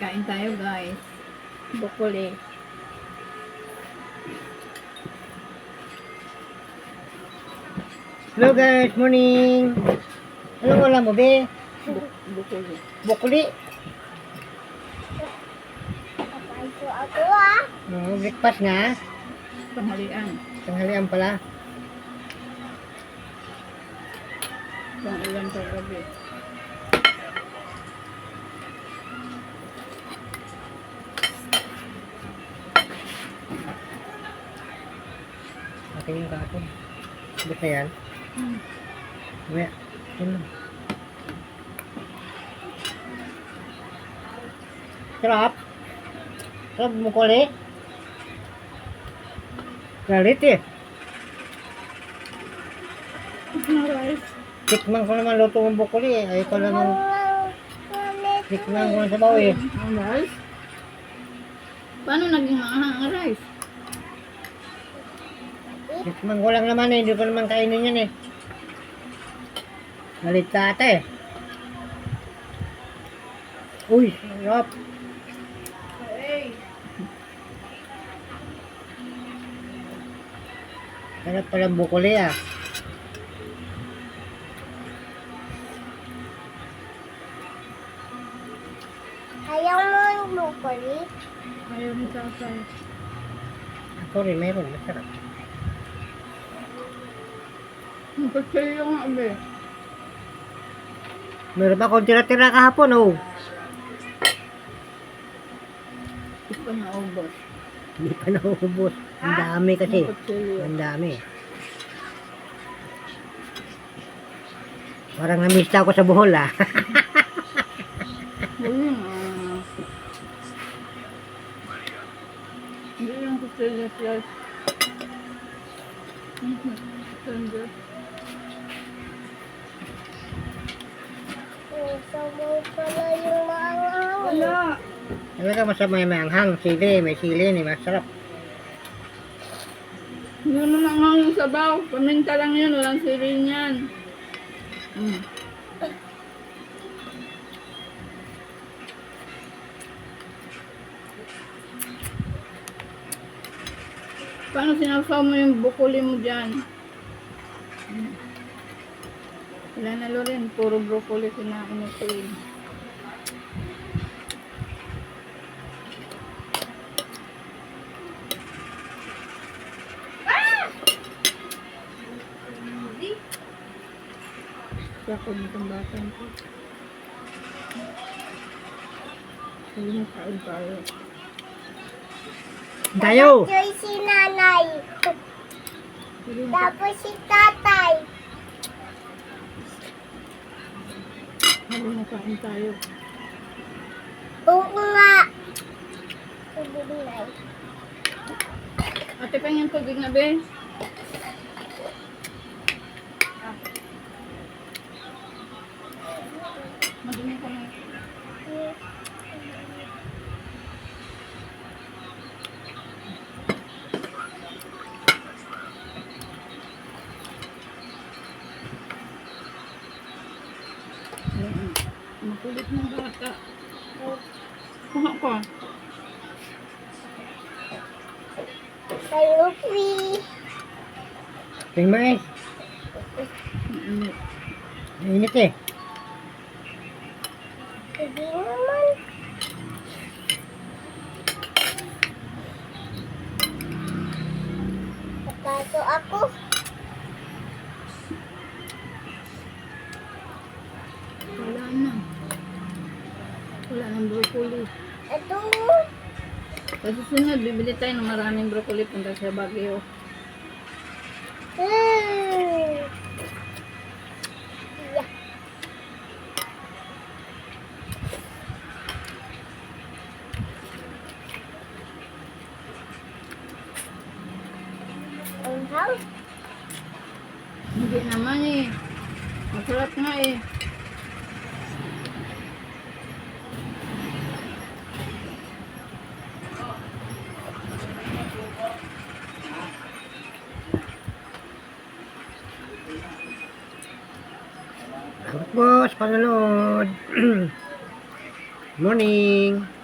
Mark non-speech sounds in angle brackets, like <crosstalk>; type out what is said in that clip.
Kain tayo guys. Bukuli. Hello guys, morning. Anong ulam mo, be? Buk bukuli. Bukuli. Ako ah. Oh, breakfast nga. Panghalian. Tanghalian pala. Pang ulan sa gabi. Okay yung kapon. Sabit na yan. Hmm. Mamaya. Yun lang. Sarap. Sarap bukuli. Galit eh. Tikman ko naman luto ng bukuli eh. Ay ko naman tikman ko na sa baw eh. Ang rice? Paano naging maanghang ang rice? Tikman ko lang naman eh. Hindi ko naman kainin yan eh. Galit ka ata eh. Uy, sarap. Sarap palang bukuli ah. Ayaw mo yung broccoli? Ayaw ni tatay. Ako rin meron. Masarap. Magkakaya nga abe. Meron pa akong tira-tira kahapon oh. Ito pa na ubos. Hindi pa naubos. Ang dami kasi. Ang dami. Parang na-miss ako sa buhol ah. Wala na. Hindi yung kutsilya slice. Mhm. Tender. Pala yung maangang. Wala. Talaga masama yung manghang. Sili, may sili ni masarap. Hindi naman ang yung sabaw. Paminta lang yun. Walang sili niyan. Mm. Paano sinasaw mo yung bukuli mo dyan? Wala na Loren. Puro broccoli kinain ito eh. Kaya ko nitong ko. Hindi mo kain tayo. Tayo! Joy si nanay. Tapos si tatay. Hindi mo kain tayo. Oo nga. Ate pa yung tubig na be. Madumi ka na. Ayan. Makulit ng bata. Kuha ko. Free. Tingnan mo eh. Mainit. Mainit eh. Hindi naman. Papaso ako. Wala na. Nang broccoli. Ito. Sa susunod, bibili tayo ng maraming broccoli punta sa Baguio. Hmm. Yeah. Ang. Hindi naman eh. Masarap nga eh. Salamat boss, panonood. <clears throat> Morning.